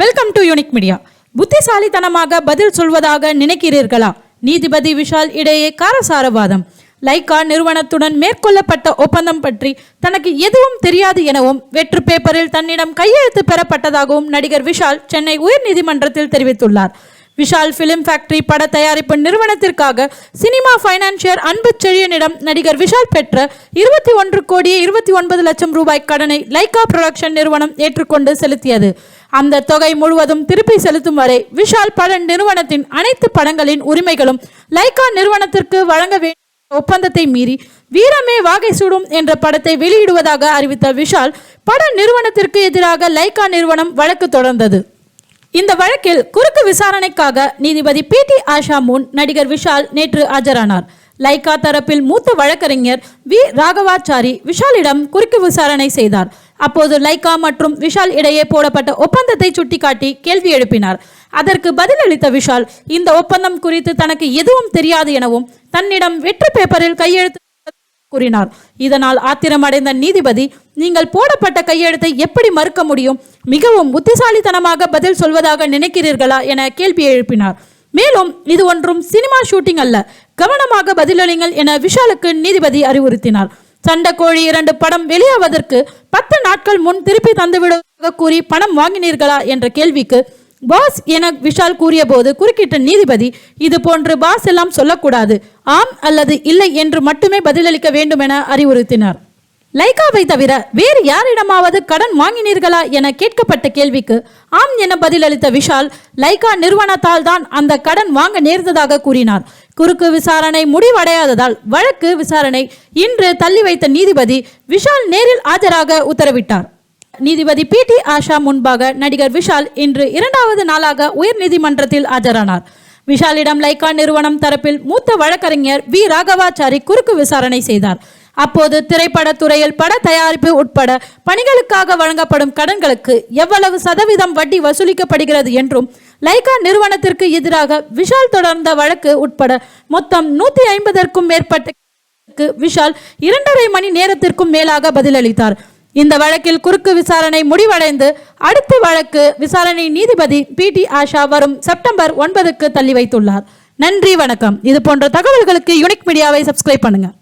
Welcome to unique media புத்திசாலித்தனமாக பதில் சொல்வதாக நினைக்கிறீர்களா? நீதிபதி விஷால் இடையே காரசாரவாதம். லைகா நிறுவனத்துடன் மேற்கொள்ளப்பட்ட ஒப்பந்தம் பற்றி தனக்கு எதுவும் தெரியாது எனவும் வெற்று பேப்பரில் தன்னிடம் கையெழுத்து பெறப்பட்டதாகவும் நடிகர் விஷால் சென்னை உயர்நீதிமன்றத்தில் தெரிவித்துள்ளார். விஷால் பிலிம் ஃபேக்டரி பட தயாரிப்பு நிறுவனத்திற்காக சினிமா ஃபைனான்சியர் அன்பு செழியனிடம் நடிகர் விஷால் பெற்ற இருபத்தி ஒன்று கோடியே இருபத்தி ஒன்பது லட்சம் ரூபாய் கடனை லைகா புரொடக்ஷன் நிறுவனம் ஏற்றுக்கொண்டு செலுத்தியது. அந்த தொகை முழுவதும் திருப்பி செலுத்தும் வரை விஷால் பட நிறுவனத்தின் அனைத்து படங்களின் உரிமைகளும் லைகா நிறுவனத்திற்கு வழங்க வேண்டிய ஒப்பந்தத்தை மீறி வீரமே வாகை சூடும் என்ற படத்தை வெளியிடுவதாக அறிவித்த விஷால் பட நிறுவனத்திற்கு எதிராக லைகா நிறுவனம் வழக்கு தொடர்ந்தது. இந்த வழக்கில் குறுக்கு விசாரணைக்காக நீதிபதி பி டி ஆஷா முன் நடிகர் விஷால் நேற்று ஆஜரானார். லைகா தரப்பில் மூத்த வழக்கறிஞர் வி. ராகவாச்சாரி விஷாலிடம் குறுக்கு விசாரணை செய்தார். அப்போது லைகா மற்றும் விஷால் இடையே போடப்பட்ட ஒப்பந்தத்தை சுட்டிக்காட்டி கேள்வி எழுப்பினார். அதற்கு பதிலளித்த விஷால் இந்த ஒப்பந்தம் குறித்து தனக்கு எதுவும் தெரியாது எனவும் தன்னிடம் வெற்று பேப்பரில் கையெழுத்து கூறினார். இதனால் ஆத்திரமடைந்த நீதிபதி நீங்கள் போடப்பட்ட கையெழுத்தை எப்படி மறுக்க முடியும்? மிகவும் புத்திசாலித்தனமாக பதில் சொல்வதாக நினைக்கிறீர்களா? என கேள்வி எழுப்பினார். மேலும் இது ஒன்றும் சினிமா ஷூட்டிங் அல்ல. கவனமாக பதிலளிங்கள் என விஷாலுக்கு நீதிபதி அறிவுறுத்தினார். சண்டக்கோழி இரண்டு படம் வெளியாவதற்கு பத்து நாட்கள் முன் திருப்பி தந்துவிடுவதாக கூறி பணம் வாங்கினீர்களா? என்ற கேள்விக்கு பாஸ் என விஷால் கூறியபோது குறுக்கிட்ட நீதிபதி இது போன்று பாஸ் எல்லாம் சொல்லக்கூடாது. ஆம் அல்லது இல்லை என்று மட்டுமே பதிலளிக்க வேண்டும் என அறிவுறுத்தினார். லைகாவை தவிர வேறு யாரிடமாவது கடன் வாங்கினீர்களா என கேட்கப்பட்ட கேள்விக்கு ஆம் என பதிலளித்த விஷால் லைகா நிறுவனத்தால் தான் அந்த கடன் வாங்க நேர்ந்ததாக கூறினார். குறுக்கு விசாரணை முடிவடையாததால் வழக்கு விசாரணை இன்று தள்ளி வைத்த நீதிபதி விஷால் நேரில் ஆஜராக உத்தரவிட்டார். நீதிபதி பி டி ஆஷா முன்பாக நடிகர் விஷால் இன்று இரண்டாவது நாளாக உயர்நீதிமன்றத்தில் ஆஜரானார். விஷாலிடம் லைகா நிறுவனம் தரப்பில் மூத்த வழக்கறிஞர் வி. ராகவாச்சாரி குறுக்கு விசாரணை செய்தார். அப்போது திரைப்பட துறையில் பட தயாரிப்பு உட்பட பணிகளுக்காக வழங்கப்படும் கடன்களுக்கு எவ்வளவு சதவீதம் வட்டி வசூலிக்கப்படுகிறது என்றும் லைகா நிறுவனத்திற்கு எதிராக விஷால் தொடர்ந்த வழக்கு உட்பட மொத்தம் நூத்தி ஐம்பதற்கும் மேற்பட்ட விஷால் இரண்டரை மணி நேரத்திற்கும் மேலாக பதிலளித்தார். இந்த வழக்கில் குறுக்கு விசாரணை முடிவடைந்து அடுத்த வழக்கு விசாரணை நீதிபதி பி டி ஆஷா வரும் செப்டம்பர் ஒன்பதுக்கு தள்ளி வைத்துள்ளார். நன்றி வணக்கம். இது போன்ற தகவல்களுக்கு யுனிக் மீடியாவை சப்ஸ்கிரைப் பண்ணுங்கள்